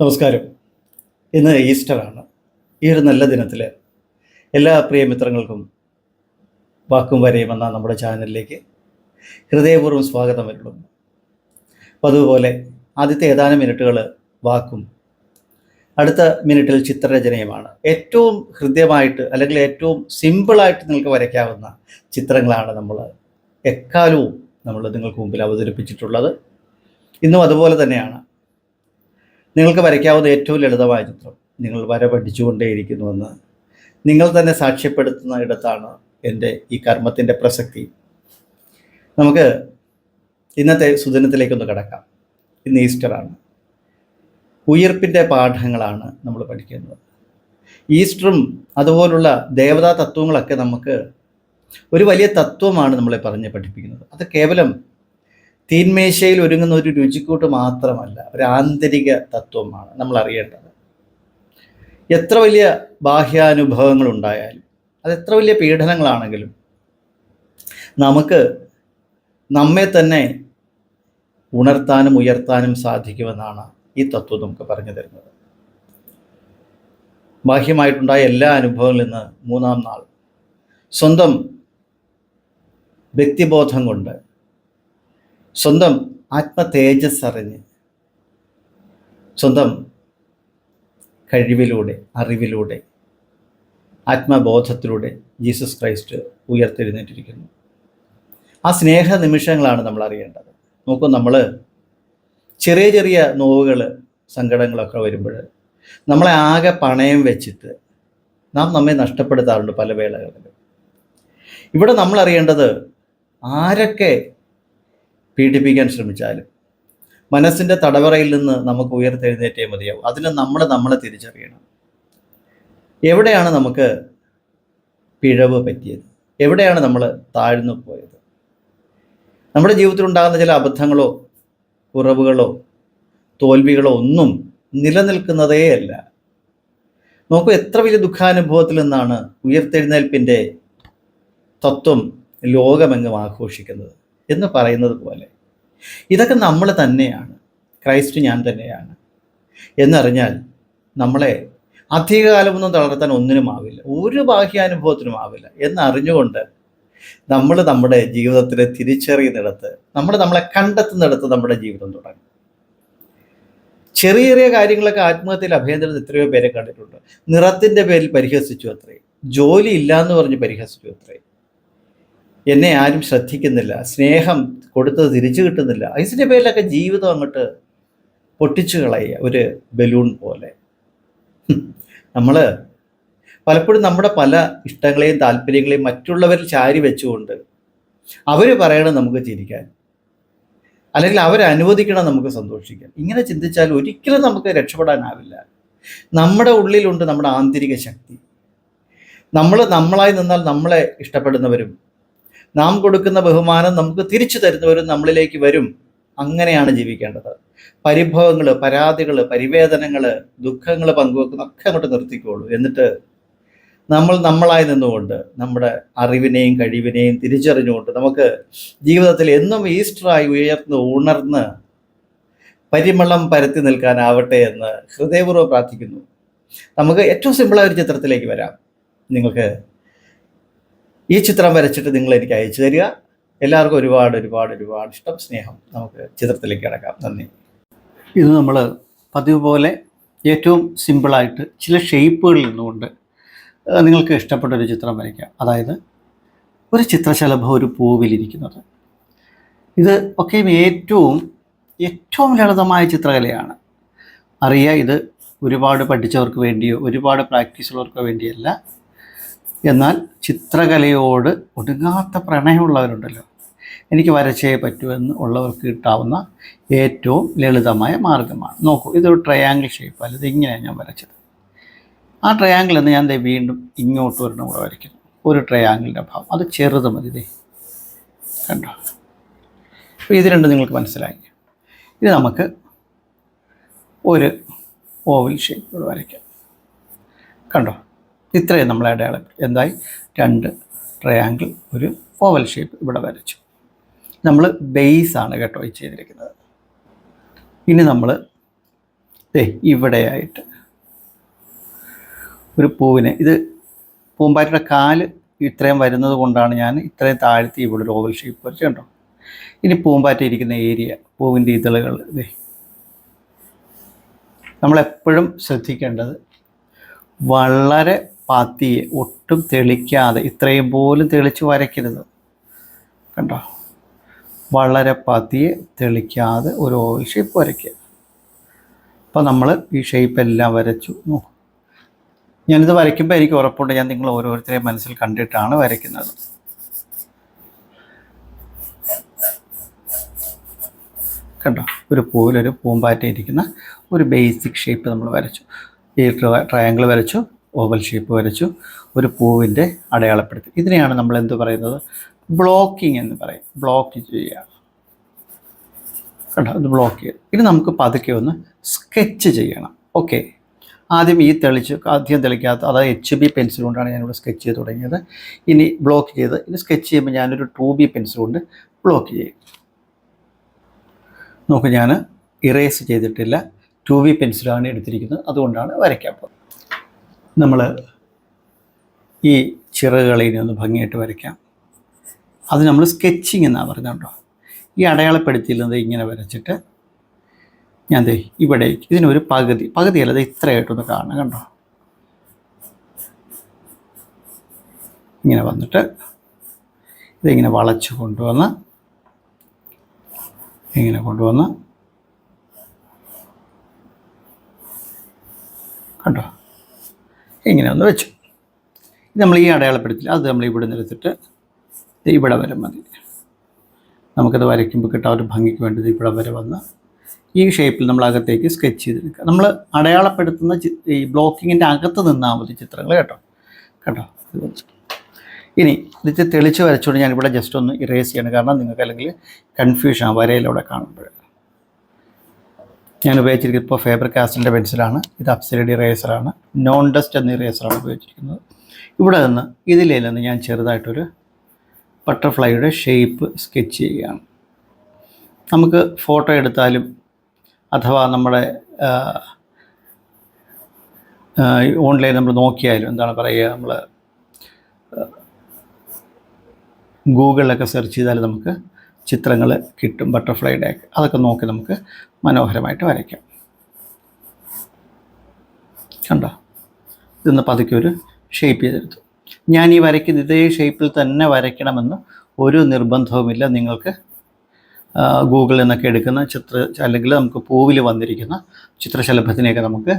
നമസ്കാരം. ഇന്ന് ഈസ്റ്ററാണ്. ഈ ഒരു നല്ല ദിനത്തിൽ എല്ലാ പ്രിയ മിത്രങ്ങൾക്കും വാക്കും വരെയും എന്ന നമ്മുടെ ചാനലിലേക്ക് ഹൃദയപൂർവം സ്വാഗതം വരുന്നു. പതുപോലെ ആദ്യത്തെ ഏതാനും മിനിറ്റുകൾ വാക്കും അടുത്ത മിനിറ്റിൽ ചിത്രരചനയുമാണ്. ഏറ്റവും ഹൃദ്യമായിട്ട് അല്ലെങ്കിൽ ഏറ്റവും സിമ്പിളായിട്ട് നിങ്ങൾക്ക് വരയ്ക്കാവുന്ന ചിത്രങ്ങളാണ് നമ്മൾ എക്കാലവും നമ്മൾ നിങ്ങൾക്ക് മുമ്പിൽ അവതരിപ്പിച്ചിട്ടുള്ളത്. ഇന്നും അതുപോലെ തന്നെയാണ്. നിങ്ങൾക്ക് വരയ്ക്കാവുന്ന ഏറ്റവും ലളിതമായ ചിത്രം നിങ്ങൾ വര പഠിച്ചുകൊണ്ടേയിരിക്കുന്നുവെന്ന് നിങ്ങൾ തന്നെ സാക്ഷ്യപ്പെടുത്തുന്ന ഇടത്താണ് എന്റെ ഈ കർമ്മത്തിന്റെ പ്രസക്തി. നമുക്ക് ഇന്നത്തെ സുദിനത്തിലേക്കൊന്ന് കിടക്കാം. ഇന്ന് ഈസ്റ്ററാണ്. ഉയർപ്പിന്റെ പാഠങ്ങളാണ് നമ്മൾ പഠിക്കുന്നത്. ഈസ്റ്ററും അതുപോലുള്ള ദേവതാ തത്വങ്ങളൊക്കെ നമുക്ക് ഒരു വലിയ തത്വമാണ് നമ്മളെ പറഞ്ഞ് പഠിപ്പിക്കുന്നത്. അത് കേവലം തീന്മേശയിൽ ഒരുങ്ങുന്ന ഒരു രുചിക്കൂട്ട് മാത്രമല്ല ഒരു ആന്തരിക തത്വമാണ് നമ്മൾ അറിയേണ്ടത്. എത്ര വലിയ ബാഹ്യാനുഭവങ്ങൾ ഉണ്ടായാലും അത് എത്ര വലിയ പീഡനങ്ങളാണെങ്കിലും നമുക്ക് നമ്മെ തന്നെ ഉണർത്താനും ഉയർത്താനും സാധിക്കുമെന്നാണ് ഈ തത്വം നമുക്ക് പറഞ്ഞു തരുന്നത്. ബാഹ്യമായിട്ടുണ്ടായ എല്ലാ അനുഭവങ്ങളിൽ നിന്ന് മൂന്നാം നാൾ സ്വന്തം വ്യക്തിബോധം കൊണ്ട് സ്വന്തം ആത്മ തേജസ് അറിഞ്ഞ് സ്വന്തം കഴിവിലൂടെ അറിവിലൂടെ ആത്മബോധത്തിലൂടെ ജീസസ് ക്രൈസ്റ്റ് ഉയർത്തെഴുന്നേറ്റിരിക്കുന്നു. ആ സ്നേഹ നിമിഷങ്ങളാണ് നമ്മൾ അറിയേണ്ടത്. നോക്കൂ നമ്മൾ ചെറിയ ചെറിയ നോവുകൾ സങ്കടങ്ങളൊക്കെ വരുമ്പോൾ നമ്മളെ ആകെ പണയം വെച്ചിട്ട് നാം നമ്മെ നഷ്ടപ്പെടുത്താറുണ്ട് പല വേളകളിൽ ഇവിടെ നമ്മൾ അറിയേണ്ടത് ആരൊക്കെ പീഡിപ്പിക്കാൻ ശ്രമിച്ചാലും മനസ്സിന്റെ തടവറയിൽ നിന്ന് നമുക്ക് ഉയർത്തെഴുന്നേറ്റേ മതിയാവും. അതിന് നമ്മൾ നമ്മളെ തിരിച്ചറിയണം. എവിടെയാണ് നമുക്ക് പിഴവ് പറ്റിയത്? എവിടെയാണ് നമ്മൾ താഴ്ന്നു പോയത്? നമ്മുടെ ജീവിതത്തിൽ ഉണ്ടാകുന്ന ചില അബദ്ധങ്ങളോ കുറവുകളോ തോൽവികളോ ഒന്നും നിലനിൽക്കുന്നതേ അല്ല. നോക്കൂ എത്ര വലിയ ദുഃഖാനുഭവത്തിൽ നിന്നാണ് ഉയർത്തെഴുന്നേൽപ്പിന്റെ തത്വം ലോകമെങ്ങും ആഘോഷിക്കുന്നത് എന്ന് പറയുന്നത് പോലെ. ഇതൊക്കെ നമ്മൾ തന്നെയാണ്. ക്രൈസ്റ്റ് ഞാൻ തന്നെയാണ്. എന്നറിഞ്ഞാൽ നമ്മളെ അധികകാലമൊന്നും തളർത്താൻ ഒന്നിനും ആവില്ല. ഒരു ബാഹ്യാനുഭവത്തിനും ആവില്ല. എന്നറിഞ്ഞുകൊണ്ട് നമ്മൾ നമ്മുടെ ജീവിതത്തിലെ തിരിച്ചറിയുന്നിടത്ത് നമ്മൾ നമ്മളെ കണ്ടെത്തുന്നിടത്ത് നമ്മുടെ ജീവിതം തുടങ്ങും. ചെറിയ ചെറിയ കാര്യങ്ങളൊക്കെ ആത്മഹത്യയിൽ അഭ്യന്തരം എത്രയോ പേരെ കണ്ടിട്ടുണ്ട്. നിറത്തിന്റെ പേരിൽ പരിഹസിച്ചു അത്രേ ജോലി ഇല്ല എന്ന് പറഞ്ഞ് പരിഹസിച്ചു അത്രേ എന്നെ ആരും ശ്രദ്ധിക്കുന്നില്ല. സ്നേഹം കൊടുത്തത് തിരിച്ചു കിട്ടുന്നില്ല. ഇതിന്റെ പേരിലൊക്കെ ജീവിതം അങ്ങോട്ട് പൊട്ടിച്ചു കളയുക ഒരു ബലൂൺ പോലെ. നമ്മൾ പലപ്പോഴും നമ്മുടെ പല ഇഷ്ടങ്ങളെയും താല്പര്യങ്ങളെയും മറ്റുള്ളവരിൽ ചാരി വെച്ചുകൊണ്ട് അവർ പറയണം നമുക്ക് ചിരിക്കാൻ. അല്ലെങ്കിൽ അവരനുവദിക്കണം നമുക്ക് സന്തോഷിക്കാൻ. ഇങ്ങനെ ചിന്തിച്ചാൽ ഒരിക്കലും നമുക്ക് രക്ഷപ്പെടാനാവില്ല. നമ്മുടെ ഉള്ളിലുണ്ട് നമ്മുടെ ആന്തരിക ശക്തി. നമ്മൾ നമ്മളായി നിന്നാൽ നമ്മളെ ഇഷ്ടപ്പെടുന്നവരും നാം കൊടുക്കുന്ന ബഹുമാനം നമുക്ക് തിരിച്ചു തരുന്നവരും നമ്മളിലേക്ക് വരും. അങ്ങനെയാണ് ജീവിക്കേണ്ടത്. പരിഭവങ്ങൾ പരാതികൾ പരിവേദനങ്ങൾ ദുഃഖങ്ങൾ പങ്കുവെക്കുന്ന ഒക്കെ അങ്ങോട്ട് നിർത്തിക്കോളൂ. എന്നിട്ട് നമ്മൾ നമ്മളായി നിന്നുകൊണ്ട് നമ്മുടെ അറിവിനെയും കഴിവിനെയും തിരിച്ചറിഞ്ഞുകൊണ്ട് നമുക്ക് ജീവിതത്തിൽ എന്നും ഈസ്റ്ററായി ഉയർന്ന് ഉണർന്ന് പരിമളം പരത്തി നിൽക്കാനാവട്ടെ എന്ന് ഹൃദയപൂർവം പ്രാർത്ഥിക്കുന്നു. നമുക്ക് ഏറ്റവും സിമ്പിളായ ഒരു ചിത്രത്തിലേക്ക് വരാം. നിങ്ങൾക്ക് ഈ ചിത്രം വരച്ചിട്ട് നിങ്ങൾ എനിക്ക് അയച്ചു തരിക. എല്ലാവർക്കും ഒരുപാട് ഒരുപാട് ഒരുപാട് ഇഷ്ടം സ്നേഹം. നമുക്ക് ചിത്രത്തിലേക്ക് കിടക്കാം. നന്ദി. ഇത് നമ്മൾ പതിവ് പോലെ ഏറ്റവും സിമ്പിളായിട്ട് ചില ഷേപ്പുകളിൽ നിന്നുകൊണ്ട് നിങ്ങൾക്ക് ഇഷ്ടപ്പെട്ട ഒരു ചിത്രം വരയ്ക്കാം. അതായത് ഒരു ചിത്രശലഭം ഒരു പൂവിലിരിക്കുന്നത്. ഇത് ഒക്കെയും ഏറ്റവും ഏറ്റവും ലളിതമായ ചിത്രകലയാണ്. അറിയുക ഇത് ഒരുപാട് പഠിച്ചവർക്ക് വേണ്ടിയോ ഒരുപാട് പ്രാക്ടീസ് ഉള്ളവർക്ക് വേണ്ടിയല്ല. എന്നാൽ ചിത്രകലയോട് ഒടുങ്ങാത്ത പ്രണയമുള്ളവരുണ്ടല്ലോ. എനിക്ക് വരച്ചേ പറ്റൂ എന്ന് ഉള്ളവർക്ക് കിട്ടാവുന്ന ഏറ്റവും ലളിതമായ മാർഗമാണ്. നോക്കൂ ഇതൊരു ട്രയാങ്കിൾ ഷേപ്പ് അല്ല ഇതിങ്ങനെയാണ് ഞാൻ വരച്ചത്. ആ ട്രയാങ്കിൾ എന്ന് ഞാൻ വീണ്ടും ഇങ്ങോട്ട് ഒരെണ്ണം കൂടെ വരയ്ക്കുന്നു. ഒരു ട്രയാങ്കിളിന്റെ ഭാവം അത് ചെറുത് മതി ദേ. കണ്ടോ? അപ്പോൾ ഇത് രണ്ട് നിങ്ങൾക്ക് മനസ്സിലായി. ഇത് നമുക്ക് ഒരു ഓവൽ ഷേപ്പ് കൂടെ വരയ്ക്കാം. കണ്ടോ? ഇത്രയും നമ്മൾ അടയാളം. എന്തായി? രണ്ട് ട്രയാങ്കിൾ ഒരു ഓവൽ ഷേപ്പ് ഇവിടെ വരച്ചു. നമ്മൾ ബേസ് ആണ് കേട്ടോ ഈ ചെയ്തിരിക്കുന്നത്. ഇനി നമ്മൾ ദേ ഇവിടെയായിട്ട് ഒരു പൂവിനെ ഇത് പൂമ്പാറ്റയുടെ കാൽ ഇത്രയും വരുന്നത് കൊണ്ടാണ് ഞാൻ ഇത്രയും താഴ്ത്തി ഇവിടെ ഒരു ഓവൽ ഷേപ്പ് വരച്ച് കണ്ടോ? ഇനി പൂമ്പാറ്റ ഇരിക്കുന്ന ഏരിയ പൂവിന്റെ ഇതളുകൾ ഇതേ നമ്മളെപ്പോഴും ശ്രദ്ധിക്കേണ്ടത് വളരെ പതിയെ ഒട്ടും തെളിക്കാതെ ഇത്രയും പോലും തെളിച്ച് വരയ്ക്കരുത്. കണ്ടോ? വളരെ പതിയെ തെളിക്കാതെ ഒരു ഷേപ്പ് വരയ്ക്കുക. അപ്പോൾ നമ്മൾ ഈ ഷേപ്പ് എല്ലാം വരച്ചു. നോക്കും ഞാനിത് വരയ്ക്കുമ്പോൾ എനിക്ക് ഉറപ്പുണ്ട്. ഞാൻ നിങ്ങൾ ഓരോരുത്തരെയും മനസ്സിൽ കണ്ടിട്ടാണ് വരയ്ക്കുന്നത്. കണ്ടോ? ഒരു പൂവിലൊരു പൂമ്പാറ്റ ഇരിക്കുന്ന ഒരു ബേസിക് ഷേപ്പ് നമ്മൾ വരച്ചു. ഈ ട്രയാങ്കിൾ വരച്ചു. ഓവൽ ഷേപ്പ് വരച്ചു ഒരു പൂവിന്റെ അടയാളപ്പെടുത്തി. ഇതിനെയാണ് നമ്മൾ എന്ത് പറയുന്നത്? ബ്ലോക്കിംഗ് എന്ന് പറയും. ബ്ലോക്ക് ചെയ്യുക. കണ്ടോ? ഇത് ബ്ലോക്ക് ചെയ്യുക ഇനി നമുക്ക് പതുക്കെ ഒന്ന് സ്കെച്ച് ചെയ്യണം. ഓക്കെ. ആദ്യം ഈ തെളിച്ച് ആദ്യം തെളിക്കാത്ത അതായത് എച്ച് ബി പെൻസിൽ കൊണ്ടാണ് ഞാനിവിടെ സ്കെച്ച് ചെയ്ത് തുടങ്ങിയത്. ഇനി ബ്ലോക്ക് ചെയ്ത് ഇനി സ്കെച്ച് ചെയ്യുമ്പോൾ ഞാനൊരു ടു ബി പെൻസിൽ കൊണ്ട് ബ്ലോക്ക് ചെയ്യും. നോക്ക് ഞാൻ ഇറേസ് ചെയ്തിട്ടില്ല. ടു ബി പെൻസിലാണ് എടുത്തിരിക്കുന്നത്. അതുകൊണ്ടാണ് വരയ്ക്കാൻ പോകുന്നത്. നമ്മൾ ഈ ചിറകുകളെ ഇനി ഒന്ന് ഭംഗിയായിട്ട് വരയ്ക്കാം. അത് നമ്മൾ സ്കെച്ചിങ് എന്നാണ് പറഞ്ഞുകൊണ്ടോ ഈ അടയാളപ്പെടുത്തിയിരുന്നത് ഇങ്ങനെ വരച്ചിട്ട് ഞാൻ ദേ ഇവിടെ ഇതിനൊരു പകുതി പകുതിയല്ല ഇത് ഇത്രയായിട്ടൊന്ന് കാണണം കണ്ടോ? ഇങ്ങനെ വന്നിട്ട് ഇതിങ്ങനെ വളച്ച് കൊണ്ടുവന്ന് ഇങ്ങനെ കൊണ്ടുവന്ന് കണ്ടോ? ഇങ്ങനെ ഒന്ന് വെച്ചു നമ്മൾ ഈ അടയാളപ്പെടുത്തി അത് നമ്മൾ ഇവിടെ നിരത്തിട്ട് ഇവിടെ വരെ മതി. നമുക്കത് വരയ്ക്കുമ്പോൾ കിട്ടാൻ ഒരു ഭംഗിക്ക് വേണ്ടത് ഇവിടെ വരെ വന്ന് ഈ ഷേപ്പിൽ നമ്മൾ അകത്തേക്ക് സ്കെച്ച് ചെയ്തെടുക്കുക. നമ്മൾ അടയാളപ്പെടുത്തുന്ന ഈ ബ്ലോക്കിങ്ങിന്റെ അകത്ത് നിന്നാൽ മതി ചിത്രങ്ങൾ കേട്ടോ. കേട്ടോ? ഇനി ഇത് തെളിച്ച് വരച്ചുകൊണ്ട് ഞാനിവിടെ ജസ്റ്റ് ഒന്ന് ഇറേസ് ചെയ്യണം. കാരണം നിങ്ങൾക്ക് അല്ലെങ്കിൽ കൺഫ്യൂഷൻ വരയിലൂടെ കാണുമ്പോൾ ഞാൻ ഉപയോഗിച്ചിരിക്കുന്നത് ഇപ്പോൾ ഫേബർ കാസ്റ്റിന്റെ പെൻസിലാണ് ഇത് അപ്സൈഡ് റേസറാണ് നോൺ ഡസ്റ്റ് എന്ന റേസറാണ് ഉപയോഗിച്ചിരിക്കുന്നത്. ഇവിടെ നിന്ന് ഇതിലേ നിന്ന് ഞാൻ ചെറുതായിട്ടൊരു ബട്ടർഫ്ലൈയുടെ ഷേപ്പ് സ്കെച്ച് ചെയ്യുകയാണ്. നമുക്ക് ഫോട്ടോ എടുത്താലും അഥവാ നമ്മുടെ ഓൺലൈൻ നമ്മൾ നോക്കിയാലും എന്താണ് പറയുക നമ്മൾ ഗൂഗിളിലൊക്കെ സെർച്ച് ചെയ്താൽ നമുക്ക് ചിത്രങ്ങൾ കിട്ടും ബട്ടർഫ്ലൈയുടെ അതൊക്കെ നോക്കി നമുക്ക് മനോഹരമായിട്ട് വരയ്ക്കാം. കണ്ടോ? ഇതൊന്ന് പതുക്കെ ഒരു ഷേപ്പ് ചെയ്തെടുത്തു. ഞാൻ ഈ വരയ്ക്കുന്ന ഇതേ ഷേപ്പിൽ തന്നെ വരയ്ക്കണമെന്ന് ഒരു നിർബന്ധവുമില്ല. നിങ്ങൾക്ക് ഗൂഗിളിൽ നിന്നൊക്കെ എടുക്കുന്ന ചിത്ര അല്ലെങ്കിൽ നമുക്ക് പൂവിൽ വന്നിരിക്കുന്ന ചിത്രശലഭത്തിനെയൊക്കെ നമുക്ക്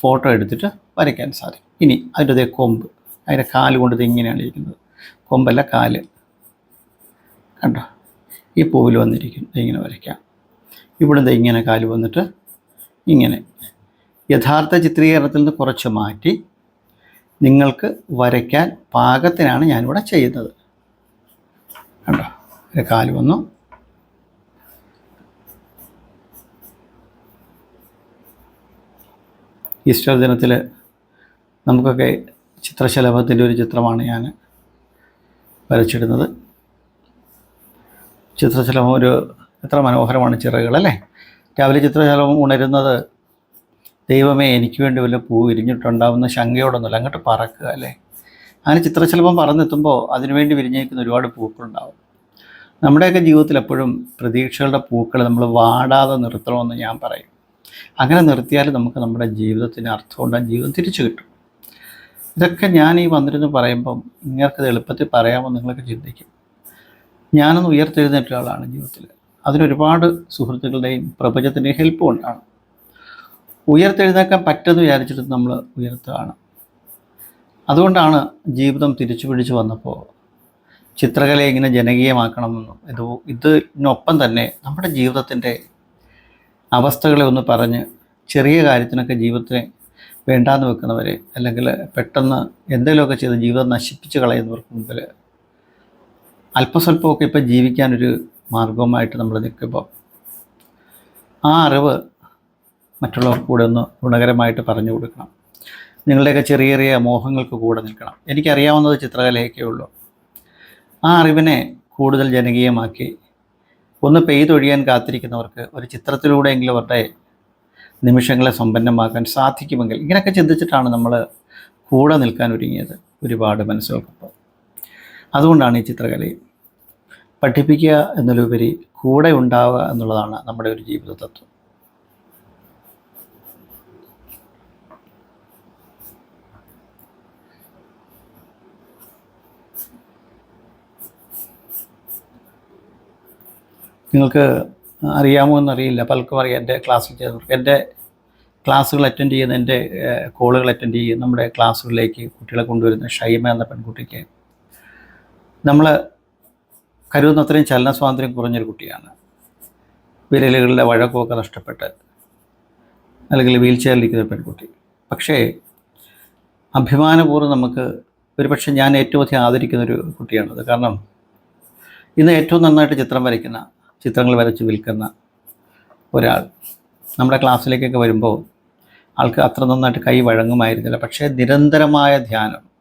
ഫോട്ടോ എടുത്തിട്ട് വരയ്ക്കാൻ സാധിക്കും. ഇനി അതിന്റെ അതേ കൊമ്പ്. അതിന്റെ കാൽ കൊണ്ടത് ഇങ്ങനെയാണ് ഇരിക്കുന്നത്. കൊമ്പല്ല കാൽ. കണ്ടോ? ഈ പൂവിൽ വന്നിരിക്കും. ഇങ്ങനെ വരയ്ക്കാം. ഇവിടെ ദേ ഇങ്ങനെ കാൽ വന്നിട്ട് ഇങ്ങനെ. യഥാർത്ഥ ചിത്രീകരണത്തിൽ നിന്ന് കുറച്ച് മാറ്റി നിങ്ങൾക്ക് വരയ്ക്കാൻ പാകത്തിനാണ് ഞാനിവിടെ ചെയ്യുന്നത്. കണ്ടോ? കാൽ വന്നു. ഈസ്റ്റർ ദിനത്തിൽ നമുക്കൊക്കെ ചിത്രശലഭത്തിന്റെ ഒരു ചിത്രമാണ് ഞാൻ വരച്ചിടുന്നത്. ചിത്രശലഭം ഒരു എത്ര മനോഹരമാണ് ചിറകുകൾ അല്ലേ? രാവിലെ ചിത്രശലഭം ഉണരുന്നത് ദൈവമേ എനിക്ക് വേണ്ടി വല്ല പൂ വിരിഞ്ഞിട്ടുണ്ടാവുന്ന ശങ്കയോടൊന്നുമില്ല അങ്ങോട്ട് പറക്കുക അല്ലേ? അങ്ങനെ ചിത്രശലഭം പറന്നെത്തുമ്പോൾ അതിനുവേണ്ടി വിരിഞ്ഞേക്കുന്ന ഒരുപാട് പൂക്കളുണ്ടാവും. നമ്മുടെയൊക്കെ ജീവിതത്തിൽ എപ്പോഴും പ്രതീക്ഷകളുടെ പൂക്കൾ നമ്മൾ വാടാതെ നിർത്തണമെന്ന് ഞാൻ പറയും. അങ്ങനെ നിർത്തിയാൽ നമുക്ക് നമ്മുടെ ജീവിതത്തിന് അർത്ഥമുണ്ടാകും ജീവിതം തിരിച്ചു കിട്ടും. ഇതൊക്കെ ഞാൻ ഈ വന്നിരുന്ന് പറയുമ്പം ഇങ്ങർക്കത് എളുപ്പത്തിൽ പറയാമെന്ന് നിങ്ങളൊക്കെ ചിന്തിക്കും. ഞാനൊന്ന് ഉയർത്തെഴുന്നേറ്റ ആളാണ് ജീവിതത്തിൽ അതിനൊരുപാട് സുഹൃത്തുക്കളുടെയും പ്രപഞ്ചത്തിന്റെയും ഹെൽപ്പ് കൊണ്ടാണ്. ഉയർത്തെഴുന്നേക്കാൻ പറ്റുമെന്ന് വിചാരിച്ചിട്ട് നമ്മൾ ഉയർത്തുകയാണ്. അതുകൊണ്ടാണ് ജീവിതം തിരിച്ചു പിടിച്ചു വന്നപ്പോൾ ചിത്രകലയെ ഇങ്ങനെ ജനകീയമാക്കണമെന്നും ഇത് ഇതിനൊപ്പം തന്നെ നമ്മുടെ ജീവിതത്തിന്റെ അവസ്ഥകളെ ഒന്ന് പറഞ്ഞ് ചെറിയ കാര്യത്തിനൊക്കെ ജീവിതത്തിനെ വേണ്ടാന്ന് വെക്കുന്നവരെ അല്ലെങ്കിൽ പെട്ടെന്ന് എന്തെങ്കിലുമൊക്കെ ചെയ്ത് ജീവിതം നശിപ്പിച്ച് കളയുന്നവർക്ക് മുമ്പിൽ അല്പസ്വല്പമൊക്കെ ഇപ്പം ജീവിക്കാനൊരു മാർഗവുമായിട്ട് നമ്മൾ നിൽക്കുമ്പോൾ ആ അറിവ് മറ്റുള്ളവർക്ക് കൂടെ ഒന്ന് ഗുണകരമായിട്ട് പറഞ്ഞു കൊടുക്കണം. നിങ്ങളുടെയൊക്കെ ചെറിയ ചെറിയ മോഹങ്ങൾക്ക് കൂടെ നിൽക്കണം. എനിക്കറിയാവുന്നത് ചിത്രകലയൊക്കെ ഉള്ളൂ. ആ അറിവിനെ കൂടുതൽ ജനകീയമാക്കി ഒന്ന് പെയ്തൊഴിയാൻ കാത്തിരിക്കുന്നവർക്ക് ഒരു ചിത്രത്തിലൂടെയെങ്കിലും അവരുടെ നിമിഷങ്ങളെ സമ്പന്നമാക്കാൻ സാധിക്കുമെങ്കിൽ ഇങ്ങനെയൊക്കെ ചിന്തിച്ചിട്ടാണ് നമ്മൾ കൂടെ നിൽക്കാൻ ഒരുങ്ങിയത്. ഒരുപാട് മനസ്സുകൾക്കൊപ്പം. അതുകൊണ്ടാണ് ഈ ചിത്രകലയും പഠിപ്പിക്കുക എന്നതിലുപരി കൂടെ ഉണ്ടാവുക എന്നുള്ളതാണ് നമ്മുടെ ഒരു ജീവിത തത്വം നിങ്ങൾക്ക് അറിയാമോ എന്നറിയില്ല. പലർക്കും അറിയാം. എന്റെ ക്ലാസ്സിൽ ചേർന്നവർക്ക് എന്റെ ക്ലാസ്സുകൾ അറ്റൻഡ് ചെയ്യുന്ന എന്റെ കോളുകൾ അറ്റൻഡ് ചെയ്യുന്ന നമ്മുടെ ക്ലാസ്സുകളിലേക്ക് കുട്ടികളെ കൊണ്ടുവരുന്ന ഷൈമ എന്ന പെൺകുട്ടിക്ക് നമ്മൾ കരുതുന്ന അത്രയും ചലന സ്വാതന്ത്ര്യം കുറഞ്ഞൊരു കുട്ടിയാണ്. വിരലുകളുടെ വഴക്കമൊക്കെ നഷ്ടപ്പെട്ട് അല്ലെങ്കിൽ വീൽ ചെയറിലിരിക്കുന്ന പെൺകുട്ടി. പക്ഷേ അഭിമാനപൂർവം നമുക്ക് ഒരുപക്ഷെ ഞാൻ ഏറ്റവും അധികം ആദരിക്കുന്ന ഒരു കുട്ടിയാണത്. കാരണം ഇന്ന് ഏറ്റവും നന്നായിട്ട് ചിത്രം വരയ്ക്കുന്ന ചിത്രങ്ങൾ വരച്ച് വിൽക്കുന്ന ഒരാൾ നമ്മുടെ ക്ലാസ്സിലേക്കൊക്കെ വരുമ്പോൾ ആൾക്ക് അത്ര നന്നായിട്ട് കൈ വഴങ്ങുമായിരുന്നില്ല. പക്ഷേ നിരന്തരമായ ധ്യാനം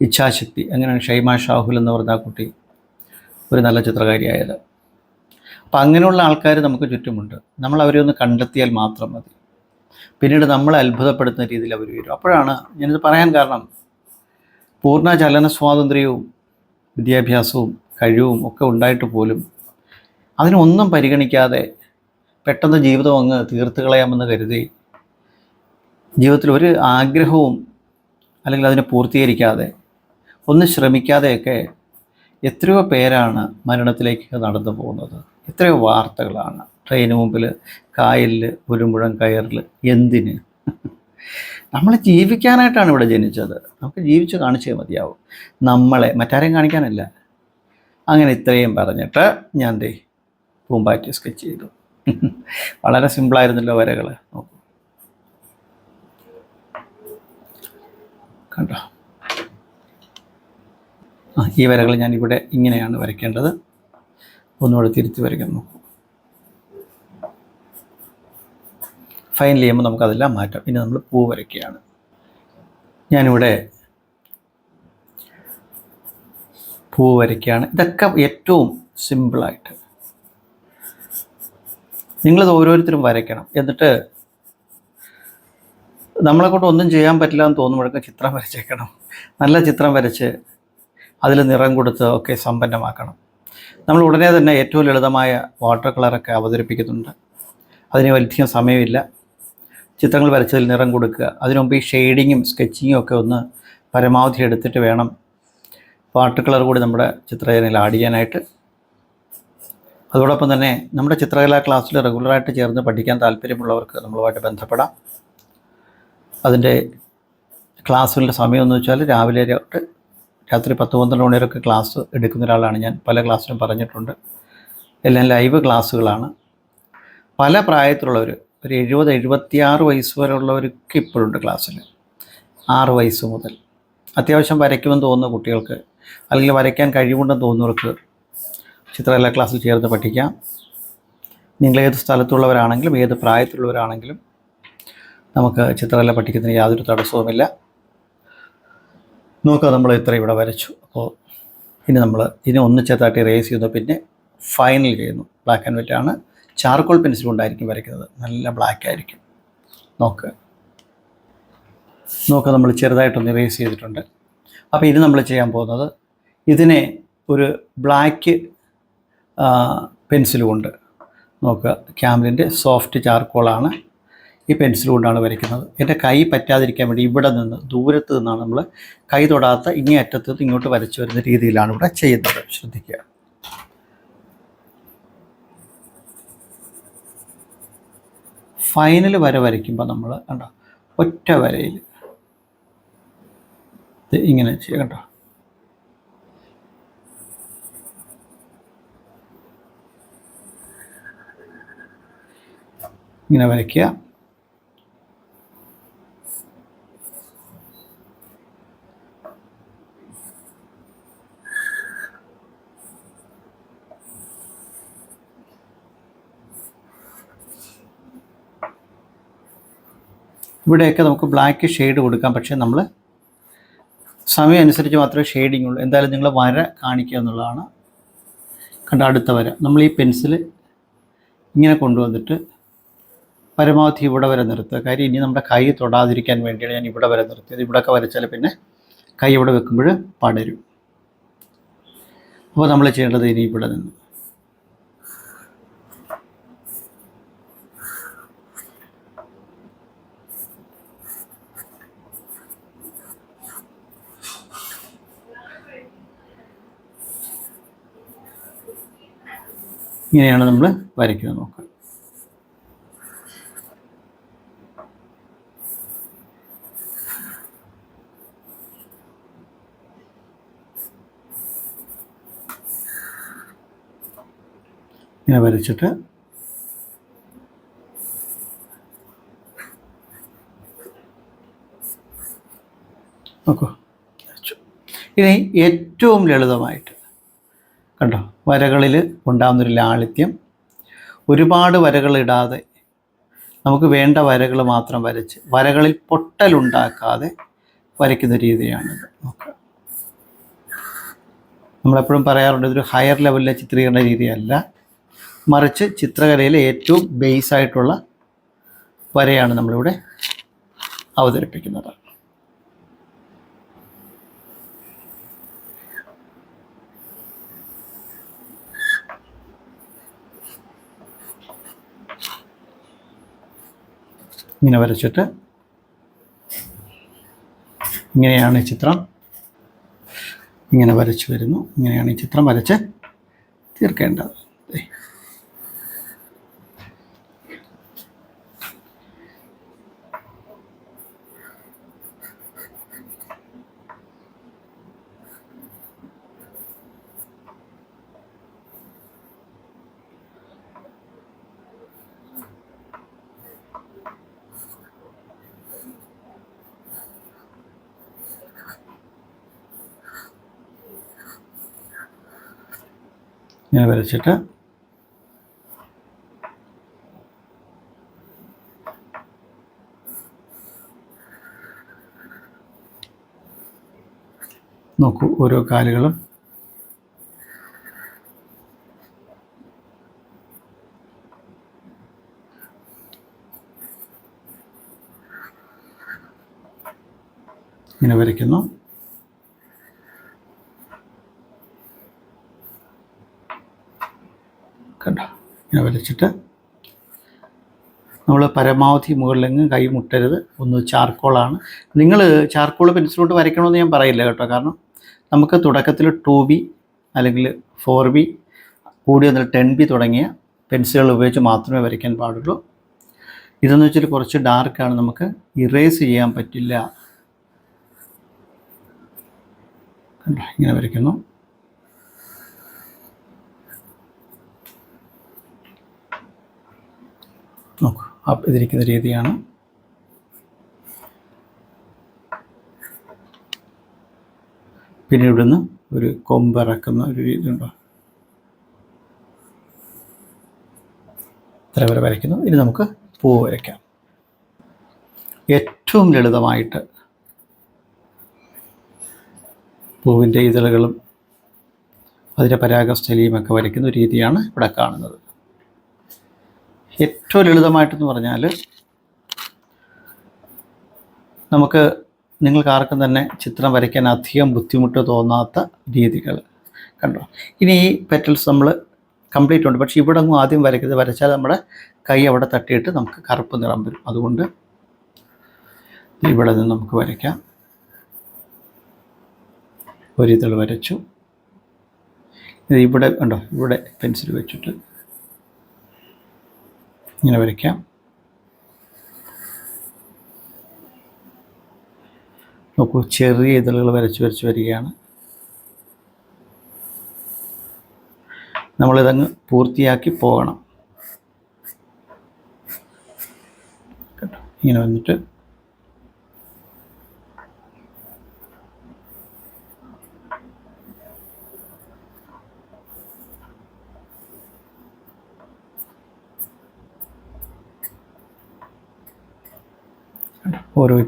ഇച്ഛാശക്തി. അങ്ങനെയാണ് ഷൈമ ഷാഹുൽ എന്ന് പറഞ്ഞ കുട്ടി ഒരു നല്ല ചിത്രകാരിയായത്. അപ്പം അങ്ങനെയുള്ള ആൾക്കാർ നമുക്ക് ചുറ്റുമുണ്ട്. നമ്മൾ അവരെ ഒന്ന് കണ്ടെത്തിയാൽ മാത്രം മതി. പിന്നീട് നമ്മളെ അത്ഭുതപ്പെടുത്തുന്ന രീതിയിൽ അവർ വരും. അപ്പോഴാണ് ഞാനിത് പറയാൻ കാരണം പൂർണ ചലന സ്വാതന്ത്ര്യവും വിദ്യാഭ്യാസവും കഴിവും ഒക്കെ ഉണ്ടായിട്ട് പോലും അതിനൊന്നും പരിഗണിക്കാതെ പെട്ടെന്ന് ജീവിതം അങ്ങ് തീർത്ത് കളയാമെന്ന് കരുതി ജീവിതത്തിൽ ഒരു ആഗ്രഹവും അല്ലെങ്കിൽ അതിനെ പൂർത്തീകരിക്കാതെ ഒന്ന് ശ്രമിക്കാതെയൊക്കെ എത്രയോ പേരാണ് മരണത്തിലേക്ക് നടന്നു പോകുന്നത്. എത്രയോ വാർത്തകളാണ്. ട്രെയിന് മുമ്പിൽ കായലിൽ ഒരു മുഴം കയറിൽ എന്തിന്? നമ്മൾ ജീവിക്കാനായിട്ടാണ് ഇവിടെ ജനിച്ചത്. നമുക്ക് ജീവിച്ച് കാണിച്ചേ മതിയാവും. നമ്മളെ മറ്റാരെയും കാണിക്കാനല്ല. അങ്ങനെ ഇത്രയും പറഞ്ഞിട്ട് ഞാൻ ദേ പൂമ്പാറ്റി സ്കെച്ച് ചെയ്തു. വളരെ സിമ്പിളായിരുന്നല്ലോ വരകൾ നോക്കൂ. കണ്ടോ? ഈ വരകൾ ഞാനിവിടെ ഇങ്ങനെയാണ് വരയ്ക്കേണ്ടത്. ഒന്നുകൂടെ തിരിച്ച് വരയ്ക്കാൻ നോക്കൂ. ഫൈനൽ ചെയ്യുമ്പോൾ നമുക്കതെല്ലാം മാറ്റാം. ഇനി നമ്മൾ പൂ വരയ്ക്കുകയാണ്. ഞാനിവിടെ പൂ വരയ്ക്കുകയാണ്. ഇതൊക്കെ ഏറ്റവും സിമ്പിളായിട്ട് നിങ്ങളിത് ഓരോരുത്തരും വരയ്ക്കണം. എന്നിട്ട് നമ്മളെ കൊണ്ട് ഒന്നും ചെയ്യാൻ പറ്റില്ല എന്ന് തോന്നുമ്പോഴൊക്കെ ചിത്രം വരച്ചേക്കണം. നല്ല ചിത്രം വരച്ച് അതിൽ നിറം കൊടുത്ത് ഒക്കെ സമ്പന്നമാക്കണം. നമ്മൾ ഉടനെ തന്നെ ഏറ്റവും ലളിതമായ വാട്ടർ കളറൊക്കെ അവതരിപ്പിക്കുന്നുണ്ട്. അതിന് വലിയ സമയമില്ല. ചിത്രങ്ങൾ വരച്ചതിൽ നിറം കൊടുക്കുക. അതിനുമുമ്പ് ഈ ഷെയ്ഡിങ്ങും സ്കെച്ചിങ്ങും ഒക്കെ ഒന്ന് പരമാവധി എടുത്തിട്ട് വേണം വാട്ടർ കളർ കൂടി നമ്മുടെ ചിത്രരചനയിൽ ആഡ് ചെയ്യാനായിട്ട്. അതോടൊപ്പം തന്നെ നമ്മുടെ ചിത്രകലാ ക്ലാസ്സിൽ റെഗുലറായിട്ട് ചേർന്ന് പഠിക്കാൻ താല്പര്യമുള്ളവർക്ക് നമ്മളുമായിട്ട് ബന്ധപ്പെടാം. അതിന്റെ ക്ലാസ്സുകളുടെ സമയം എന്ന് വെച്ചാൽ രാവിലെ തൊട്ട് രാത്രി പത്ത് പന്ത്രണ്ട് മണിവരൊക്കെ ക്ലാസ് എടുക്കുന്ന ഒരാളാണ് ഞാൻ. പല ക്ലാസ്സിലും പറഞ്ഞിട്ടുണ്ട്. എല്ലാം ലൈവ് ക്ലാസ്സുകളാണ്. പല പ്രായത്തിലുള്ളവർ ഒരു എഴുപത് എഴുപത്തിയാറ് വയസ്സ് വരെ ഉള്ളവർക്ക് ഇപ്പോഴുണ്ട് ക്ലാസ്സിൽ. ആറ് വയസ്സ് മുതൽ. അത്യാവശ്യം വരയ്ക്കുമെന്ന് തോന്നുന്ന കുട്ടികൾക്ക് അല്ലെങ്കിൽ വരയ്ക്കാൻ കഴിവുണ്ടെന്ന് തോന്നുന്നവർക്ക് ചിത്രകലാ ക്ലാസ്സിൽ ചേർന്ന് പഠിക്കാം. നിങ്ങൾ ഏത് സ്ഥലത്തുള്ളവരാണെങ്കിലും ഏത് പ്രായത്തിലുള്ളവരാണെങ്കിലും നമുക്ക് ചിത്രകല പഠിക്കുന്നതിന് യാതൊരു തടസ്സവുമില്ല. നോക്കുക നമ്മൾ ഇത്ര ഇവിടെ വരച്ചു. അപ്പോൾ ഇനി നമ്മൾ ഇതിനെ ഒന്ന് ചേർത്താട്ടി റേസ് ചെയ്യുന്നു. പിന്നെ ഫൈനൽ ചെയ്യുന്നു. ബ്ലാക്ക് ആൻഡ് വൈറ്റ് ആണ്. ചാർക്കോൾ പെൻസിൽ കൊണ്ടായിരിക്കും വരയ്ക്കുന്നത്. നല്ല ബ്ലാക്ക് ആയിരിക്കും. നോക്കുക നോക്കുക നമ്മൾ ചെറുതായിട്ടൊന്ന് റേസ് ചെയ്തിട്ടുണ്ട്. അപ്പോൾ ഇനി നമ്മൾ ചെയ്യാൻ പോകുന്നത് ഇതിനെ ഒരു ബ്ലാക്ക് പെൻസിൽ നോക്കുക ക്യാമലിന്റെ സോഫ്റ്റ് ചാർക്കോളാണ് ഈ പെൻസിൽ കൊണ്ടാണ് വരയ്ക്കുന്നത്. എന്റെ കൈ പറ്റാതിരിക്കാൻ വേണ്ടി ഇവിടെ നിന്ന് ദൂരത്ത് നിന്നാണ് നമ്മൾ കൈ തൊടാത്ത ഇങ്ങേ അറ്റത്ത് നിന്ന് ഇങ്ങോട്ട് വരച്ചു വരുന്ന രീതിയിലാണ് ഇവിടെ ചെയ്യുന്നത്. ശ്രദ്ധിക്കുക. ഫൈനൽ വര വരയ്ക്കുമ്പോൾ നമ്മൾ കണ്ടോ ഒറ്റ വരയിൽ ഇങ്ങനെ ചെയ്യുക കേട്ടോ ഇങ്ങനെ വരയ്ക്കുക. ഇവിടെയൊക്കെ നമുക്ക് ബ്ലാക്ക് ഷെയ്ഡ് കൊടുക്കാം. പക്ഷേ നമ്മൾ സമയം അനുസരിച്ച് മാത്രമേ ഷെയ്ഡിങ് ഉള്ളൂ. എന്തായാലും നിങ്ങൾ വര കാണിക്കുക എന്നുള്ളതാണ്. കണ്ട അടുത്ത വര. നമ്മൾ ഈ പെൻസിൽ ഇങ്ങനെ കൊണ്ടുവന്നിട്ട് പരമാവധി ഇവിടെ വരെ നിർത്തുക. കാര്യം ഇനി നമ്മുടെ കൈ തൊടാതിരിക്കാൻ വേണ്ടിയാണ് ഞാൻ ഇവിടെ വരെ നിർത്തിയത്. ഇവിടെയൊക്കെ വരച്ചാൽ പിന്നെ കൈ ഇവിടെ വെക്കുമ്പോൾ പടരും. അപ്പോൾ നമ്മൾ ചെയ്യേണ്ടത് ഇനി ഇവിടെ നിന്ന്. ഇങ്ങനെയാണ് നമ്മൾ വരയ്ക്കുന്നത് നോക്കുക. ഇങ്ങനെ വരച്ചിട്ട് നോക്കൂ. ഇനി ഏറ്റവും ലളിതമായിട്ട് കണ്ടോ? വരകളിൽ ഉണ്ടാകുന്നൊരു ലാളിത്യം. ഒരുപാട് വരകളിടാതെ നമുക്ക് വേണ്ട വരകൾ മാത്രം വരച്ച് വരകളിൽ പൊട്ടലുണ്ടാക്കാതെ വരയ്ക്കുന്ന രീതിയാണിത് നോക്കുക നമ്മളെപ്പോഴും പറയാറുണ്ട് ഇതൊരു ഹയർ ലെവലിലെ ചിത്രീകരണ രീതിയല്ല. മറിച്ച് ചിത്രകലയിലെ ഏറ്റവും ബേസ് ആയിട്ടുള്ള വരയാണ് നമ്മളിവിടെ അവതരിപ്പിക്കുന്നത്. ഇങ്ങനെ വരച്ചിട്ട് ഇങ്ങനെയാണ് ചിത്രം. ഇങ്ങനെ വരച്ചു വരുന്നു. ഇങ്ങനെയാണ് ഈ ചിത്രം വരച്ച് തീർക്കേണ്ടത് ദേ. ഇങ്ങനെ വരച്ചിട്ട് നോക്കൂ ഓരോ കാലുകളും ഇങ്ങനെ വരയ്ക്കുന്നു കണ്ടോ ഇങ്ങനെ വലിച്ചിട്ട് നമ്മൾ പരമാവധി മുകളിലെങ്ങും കൈ മുട്ടരുത്. ഒന്ന് ചാർക്കോളാണ്. നിങ്ങൾ ചാർക്കോൾ പെൻസിലോട്ട് വരയ്ക്കണമെന്ന് ഞാൻ പറയില്ല കേട്ടോ. കാരണം നമുക്ക് തുടക്കത്തിൽ ടു ബി അല്ലെങ്കിൽ ഫോർ ബി കൂടി വന്നാൽ ടെൻ ബി തുടങ്ങിയ പെൻസിലുകൾ ഉപയോഗിച്ച് മാത്രമേ വരയ്ക്കാൻ പാടുള്ളൂ. ഇതെന്ന് വെച്ചാൽ കുറച്ച് ഡാർക്കാണ് നമുക്ക് ഇറേസ് ചെയ്യാൻ പറ്റില്ല. കണ്ടോ? ഇങ്ങനെ വരയ്ക്കുന്നു. നോക്കൂ. അപ്പ് ഇതിരിക്കുന്ന രീതിയാണ്. പിന്നെ ഇവിടുന്ന് ഒരു കൊമ്പിറക്കുന്ന ഒരു രീതി ഉണ്ടോ? ഇത്ര വരെ വരയ്ക്കുന്നു. ഇനി നമുക്ക് പൂവ് വരയ്ക്കാം. ഏറ്റവും ലളിതമായിട്ട് പൂവിന്റെ ഇതളുകളും അതിന്റെ പരാഗസ്ഥലിയും ഒക്കെ വരയ്ക്കുന്ന രീതിയാണ് ഇവിടെ കാണുന്നത്. ഏറ്റവും ലളിതമായിട്ടെന്ന് പറഞ്ഞാൽ നമുക്ക് നിങ്ങൾക്ക് ആർക്കും തന്നെ ചിത്രം വരയ്ക്കാൻ അധികം ബുദ്ധിമുട്ട് തോന്നാത്ത രീതികൾ കണ്ടോ? ഇനി ഈ പെറ്റൽസ് നമ്മൾ കംപ്ലീറ്റ് ഉണ്ട്. പക്ഷേ ഇവിടെ ഒന്നും ആദ്യം വരയ്ക്കുന്നത് വരച്ചാൽ നമ്മുടെ കൈ അവിടെ തട്ടിയിട്ട് നമുക്ക് കറുപ്പ് നിറം വരും. അതുകൊണ്ട് ഇവിടെ നിന്ന് നമുക്ക് വരയ്ക്കാം. ഒരിതൾ വരച്ചു. ഇത് ഇവിടെ ഉണ്ടോ ഇവിടെ പെൻസിൽ വെച്ചിട്ട്. ഇങ്ങനെ വരയ്ക്കാം. നോക്കൂ ചെറിയ ഇതളുകൾ വരച്ച് വരച്ച് വരികയാണ്. നമ്മളിതങ്ങ് പൂർത്തിയാക്കി പോകണം. ഇങ്ങനെ വന്നിട്ട്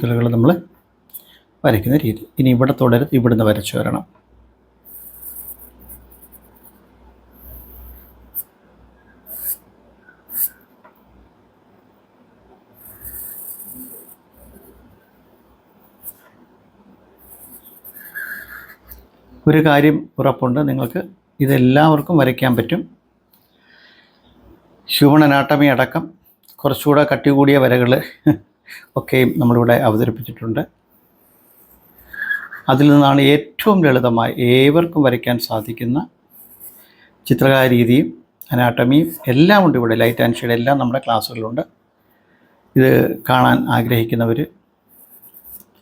സർക്കിളുകൾ നമ്മൾ വരയ്ക്കുന്ന രീതി. ഇനി ഇവിടെ തുടരും ഇവിടുന്ന് വരച്ചു വരണം. ഒരു കാര്യം ഉറപ്പുണ്ട് നിങ്ങൾക്ക് ഇതെല്ലാവർക്കും വരയ്ക്കാൻ പറ്റും. ഹ്യൂമൺ അനാട്ടമി അടക്കം കുറച്ചുകൂടെ കട്ടി കൂടിയ വരകൾ ഒക്കെയും നമ്മളിവിടെ അവതരിപ്പിച്ചിട്ടുണ്ട്. അതിൽ നിന്നാണ് ഏറ്റവും ലളിതമായി ഏവർക്കും വരയ്ക്കാൻ സാധിക്കുന്ന ചിത്രകലാ രീതിയും അനാട്ടമിയും എല്ലാം ഉണ്ട് ഇവിടെ. ലൈറ്റ് ആൻഡ് ഷെയ്ഡ് എല്ലാം നമ്മുടെ ക്ലാസ്സുകളിലുണ്ട്. ഇത് കാണാൻ ആഗ്രഹിക്കുന്നവർ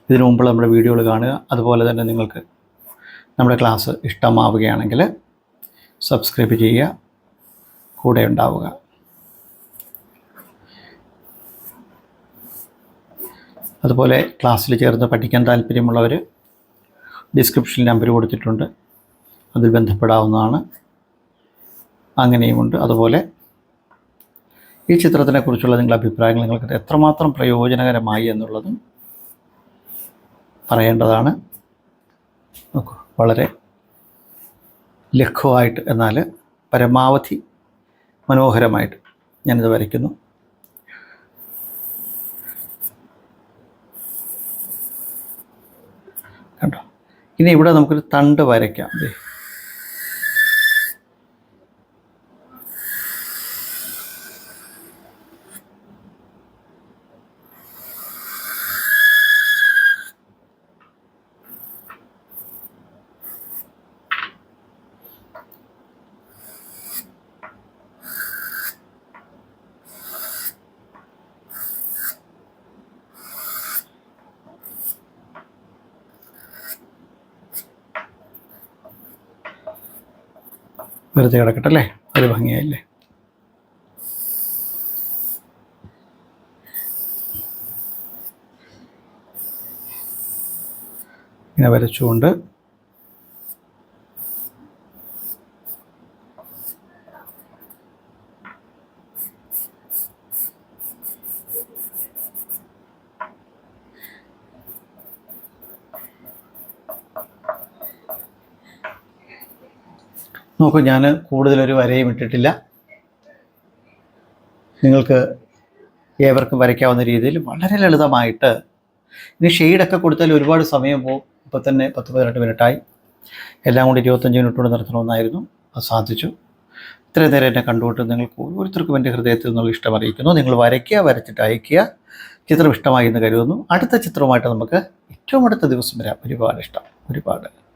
ഇതിനു മുമ്പ് നമ്മുടെ വീഡിയോകൾ കാണുക. അതുപോലെ തന്നെ നിങ്ങൾക്ക് നമ്മുടെ ക്ലാസ് ഇഷ്ടമാവുകയാണെങ്കിൽ സബ്സ്ക്രൈബ് ചെയ്യുക. കൂടെ ഉണ്ടാവുക. അതുപോലെ ക്ലാസ്സിൽ ചേർന്ന് പഠിക്കാൻ താല്പര്യമുള്ളവർ ഡിസ്ക്രിപ്ഷൻ നമ്പർ കൊടുത്തിട്ടുണ്ട്. അതിൽ ബന്ധപ്പെടാവുന്നതാണ്. അങ്ങനെയുമുണ്ട്. അതുപോലെ ഈ ചിത്രത്തിനെക്കുറിച്ചുള്ള നിങ്ങളുടെ അഭിപ്രായങ്ങൾ നിങ്ങൾക്ക് എത്രമാത്രം പ്രയോജനകരമായി എന്നുള്ളതും പറയേണ്ടതാണ്. വളരെ ലഘുവായിട്ട് എന്നാൽ പരമാവധി മനോഹരമായിട്ട് ഞാനിത് വരയ്ക്കുന്നു കണ്ടോ ഇനി ഇവിടെ നമുക്കൊരു തണ്ട് വരയ്ക്കാം. വെറുതെ കിടക്കട്ടെ അല്ലേ ഒരു ഭംഗിയായില്ലേ? ഇങ്ങനെ വരച്ചുകൊണ്ട് നോക്കൂ ഞാൻ കൂടുതലൊരു വരയും ഇട്ടിട്ടില്ല. നിങ്ങൾക്ക് ഏവർക്കും വരയ്ക്കാവുന്ന രീതിയിൽ വളരെ ലളിതമായിട്ട് ഇനി ഷെയ്ഡൊക്കെ കൊടുത്താൽ ഒരുപാട് സമയം പോകും. ഇപ്പോൾ തന്നെ പത്ത് പതിനെട്ട് മിനിറ്റായി. എല്ലാം കൂടി ഇരുപത്തഞ്ച് മിനിറ്റ് കൊണ്ട് നിർത്തണമെന്നായിരുന്നു അത് സാധിച്ചു. ഇത്രയും നേരം എന്നെ കണ്ടുകൊണ്ട് നിങ്ങൾക്ക് ഓരോരുത്തർക്കും എന്റെ ഹൃദയത്തിൽ നിന്നുള്ള ഇഷ്ടം അറിയിക്കുന്നു. നിങ്ങൾ വരയ്ക്കുക വരച്ചിട്ട് അയയ്ക്കുക. ചിത്രം ഇഷ്ടമായി എന്ന് കരുതുന്നു. അടുത്ത ചിത്രവുമായിട്ട് നമുക്ക് ഏറ്റവും അടുത്ത ദിവസം വരാം. ഒരുപാട് ഇഷ്ടം. ഒരുപാട്.